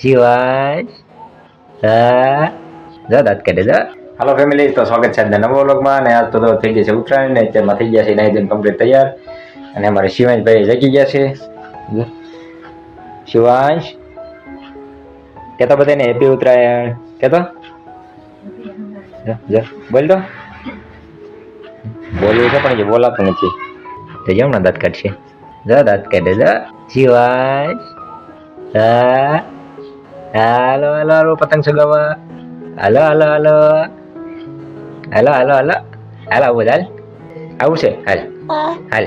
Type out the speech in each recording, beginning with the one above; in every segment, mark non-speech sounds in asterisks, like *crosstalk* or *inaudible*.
શિવાંશ હા જા દાંત કાઢે જા હાલો ફેમિલી તો સ્વાગત છે નવો વ્લોગમાં અને આજ તો થઈ ગઈ છે ઉત્તરાયણ, ને અત્યારમાં થઈ ગયા છે નાઈ દિન કમ્પ્લીટ તૈયાર. અને અમારે શિવાંશભાઈ જગી ગયા છે. શિવાંશ, કેતો બધાને હેપી ઉત્તરાયણ? કેતો? બોલ તો. બોલવું છે પણ જે બોલાતું નથી. તો જમણા દાંત કાઢશે. જા, દાંત કાઢે જા. શિવાંશ હા હાલો હાલો હાલો પતંગ ચગાવવા હાલો હાલો હાલો હાલો હાલો હાલો હાલ આવું હાલ આવું છે હાલ હાલ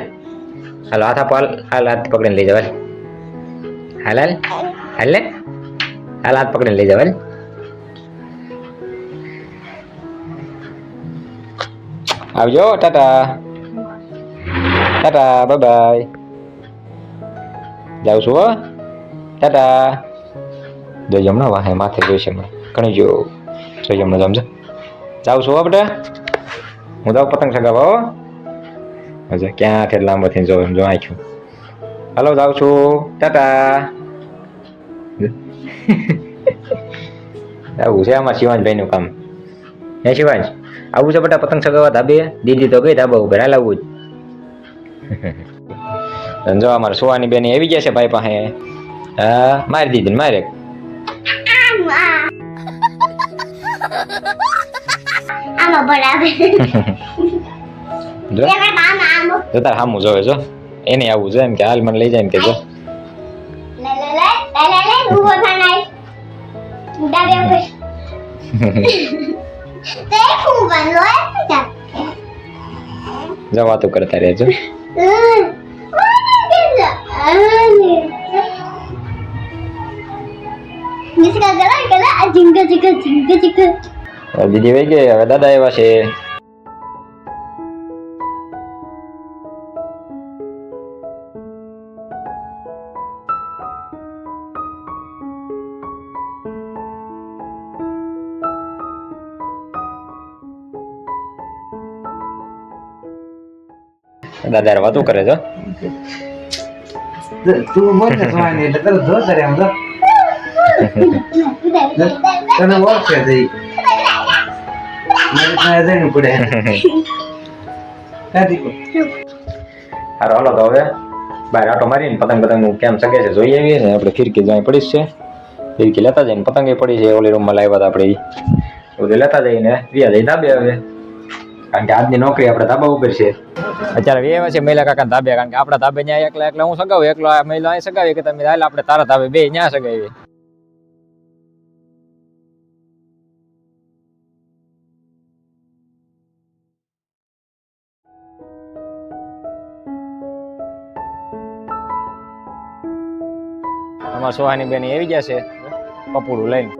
હાલો હાથ આપો હાલ હાલ હાથ પકડીને લઈ જાવ હાલ હાલ હાલ હાલ ને હાલ હાથ પકડીને લઈ જાવ હાલ આવજો ટાટા ટાટા જોઈ હમણાં વાહે માથે જોઈશે હમણાં ઘણી જો. જોઈ હમણાં સમજે જાઉં છું બેટા? હું જાઉં પતંગ ચગાવવા હો. ક્યાં છે લાંબો થઈને જો જો આખ્યું. હલો જાઉં છું. ટાટા. આવું છે આમાં શિવાંશભાઈનું કામ. હે શિવાંશ આવું છે બેટા પતંગ ચગાવવા ધાબે? દીદી તો ગઈ ધાબા ઉપર. હાલ આવું જ. જો અમારે સુવાની બેન આવી ગયા છે ભાઈ પાસે. હા, મારી દીધી મારે. આમાં બરાબર જો. જો તાર હામું જોવે જો. એને આવું જોઈએ એમ કે હાલ મને લઈ જાય એમ કે જો. લે લે લે *laughs* નિશકા ગલા ગલા આ જિંગ જિંગ જિંગ જિંગ દીદી વહી ગઈ હવે દાદા આવ્યા છે દાદા વાતો કરે છે? તું બોલ ને એટલે તરત જો. કરે તને ઓળખે છે ઈ. મારી પાસે જઈને પડે. હારો હાલો તો હવે. બહાર આટો મારીને પતંગ પતંગ કેમ સગે છે જોઈ આવીએ ને આપણે ફિરકી જાય પડી છે. ફિરકી લેતા જઈને પતંગ પડી છે. ઓલી રૂમમાં લાવ્યા હતા આપણે બધું લેતા જઈને વ્યા જઈ ધાબે હવે કારણ કે આજની નોકરી આપણે ધાબા ઉપર છે. અત્યારે વ્યવા છે મહિલા કાકા ધાબે. કારણ કે આપણા ધાબે ન્યા એકલા એકલા હું સગાવું એકલો મહિલા અહીં સગાવી કે તમે હાલ આપણે તારા ધાબે બે ન્યા સગાવી અમારા સોહાની બેન આવી ગયા છે કપૂડું લઈને.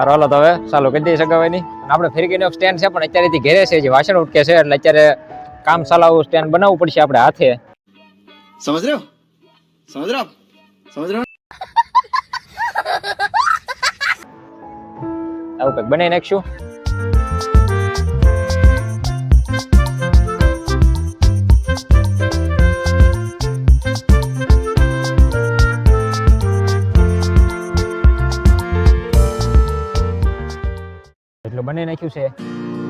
અરે હલો તો હવે ચાલુ કરી દઈએ સગાવાની આપણે ફેરકીનો સ્ટેન્ડ છે પણ અત્યારેથી ઘેરે છે જે વાસણ ઉટકે છે એટલે અત્યારે કામ ચલાવવું સ્ટેન્ડ બનાવવું પડશે આપણે હાથે. સમજ રહ્યો? સમજ રહ્યો? સમજ રહ્યો? આવું કંઈક બનાવી નાખશું. બનાવી નાખ્યું છે.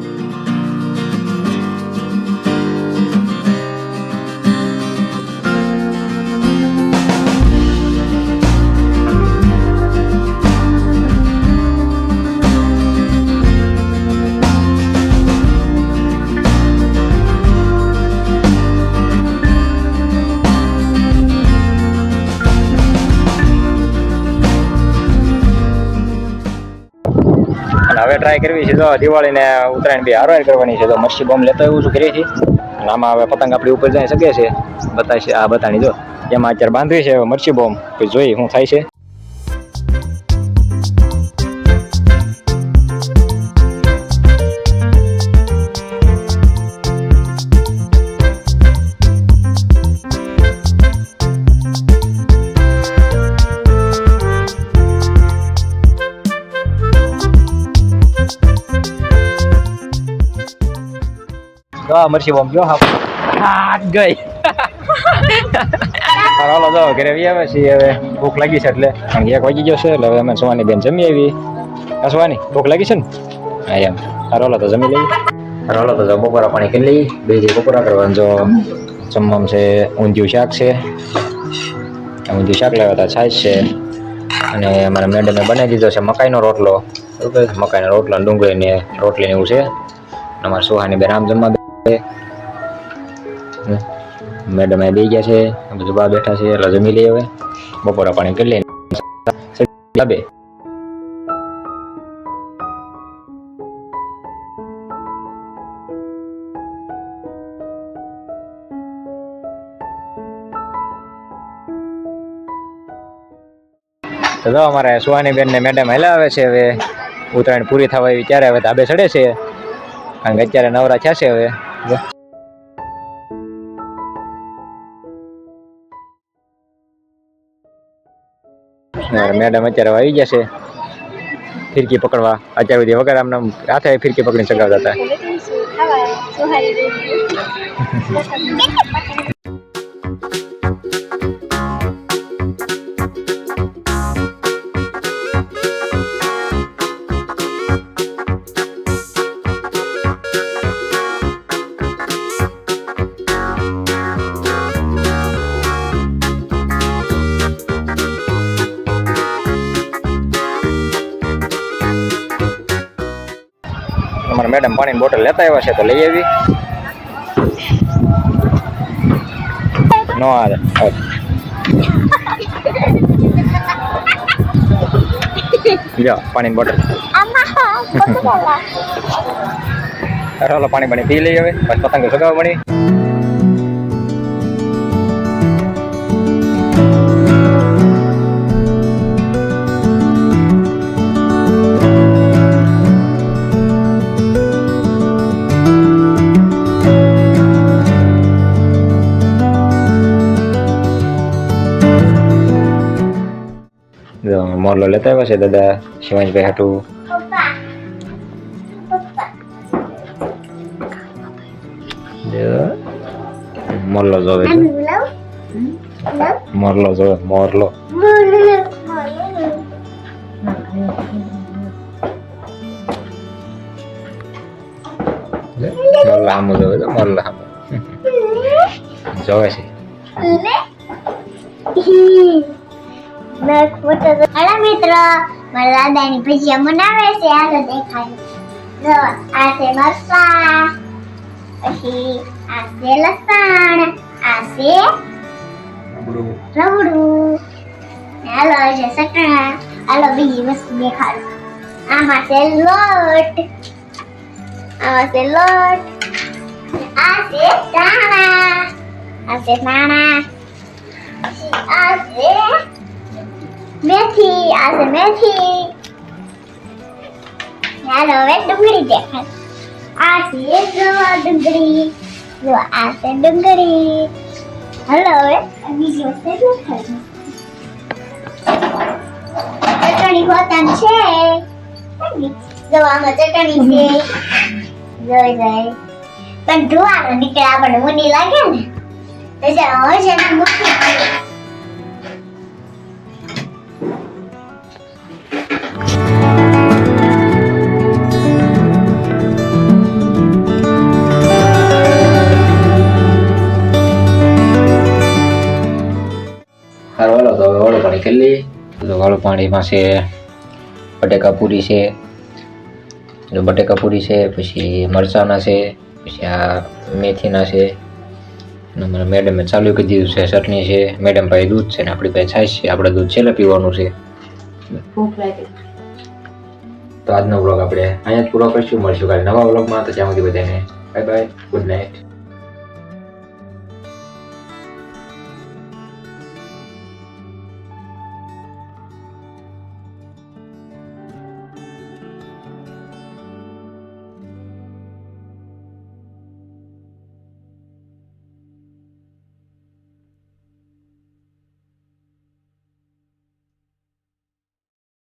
હવે ટ્રાય કરવી છે તો દિવાળી ને ઉત્તરાયણ બી હારવાર કરવાની છે. તો મચ્છી બોમ્બ લેતો એવું શું કરીએ છીએ આમાં હવે પતંગ આપણી ઉપર જઈ શકે છે. બતાવશે આ બતાવી જો. એમાં અત્યારે બાંધવી છે મરસી બોમ્બ જોઈએ જોઈ શું થાય છે. જો મરસી બોમ્બ જો હા ગઈ હાલો જો ઘરે આવી આવે છે હવે ભૂખ લાગી છે એટલે કારણ કે એક વાગી ગયો છે એટલે હવે અમે સોવાની બેન જમી આવી આ સુવાની ભૂખ લાગી છે ને હા એમ હાલો તો જમી લઈએ હાલો તો જો બપોરા પાણી કરી લઈએ બે જે બપોરા કરવાનું જો જમવામાં છે ઊંધિયું શાક છે ઊંધિયું શાક લેવા હતા છાશ છે અને અમારા મેડમે બનાવી દીધો છે મકાઈનો રોટલો બરોબર મકાઈનો રોટલો અને ડુંગળી ને રોટલી એવું છે અમારા સુહાની બેન આમ જમવા બે મેડમ એ બે ગયા છે બધું બા બેઠા છે, એટલે જમી લઈએ હવે. બપોરા પાણી કરી લઈએ. તો જો, અમારે સુહાની બેન ને મેડમ હેલા આવે છે હવે. ઉત્તરાયણ પૂરી થવા એવી ત્યારે હવે ધાબે ચડે છે. કારણ કે અત્યારે નવરા થયા છે હવે. મેડમ અત્યારે આવી છે ફિરકી પકડવા અત્યાર સુધી વગર આમને આમ હાથે ફિરકી પકડીને ચગાવતા હતા મેડમ પાણીની બોટલ લેતા આવ્યા છે તો લઈ આવી. નો આવે. જો પાણીની બોટલ. ચાલો પાણી પાણી પી લઈ હવે પછી પતંગ સગાવ મળી. મોરલો લેતા આવ્યા છે દાદા શિવાંશભાઈ હાટું પપ્પા પપ્પા જો. મોરલો જોવે છે આનું લવ લવ મોરલો જોવે મોરલો મોરલો મોરલા સામું જોવે છે મોરલા સામું જોવે છે હલો મિત્રો મારા દાદાની ભજીયા બનાવે છે. તો દેખાય. જો આ છે મરસા પછી આ છે લસણ. આ છે રવડું હાલો છે સટણા હાલો બીજી વસ્તુ દેખાડું. આમાં છે લોટ. આમાં છે લોટ. આ છે દાણા આ છે દાણા આ છે મેથી, આ છે મેથી. ચાલો હવે ડુંગળી દેખાય. આ છે જવા ડુંગળી, જો આ છે ડુંગળી. હલો, હવે બીજી વસ્તુ દેખાય ચટણી હોતાની છે. જો આમાં ચટણી છે. જોઈ જાય પણ ધોવાનો નીકળે આપણને ઊની લાગે ને. તો ચાલો, હવે છે મૂકી લઈએ તો વાળું પાણીમાં છે બટેકા પૂરી છે બટેકા પૂરી છે પછી મરચાંના છે પછી આ મેથીના છે. અને મેડમે ચાલુ કરી દીધું છે ચટણી છે. મેડમ પાસે દૂધ છે ને આપણી પાસે છાશ છે આપણે દૂધ છેલ્લે પીવાનું છે. તો આજનો વ્લોગ આપણે અહીંયા જ પૂરો કરીશું. મળશું કાલે નવા વ્લોગમાં તો ત્યાં સુધી બધાને બાય બાય ગુડ નાઇટ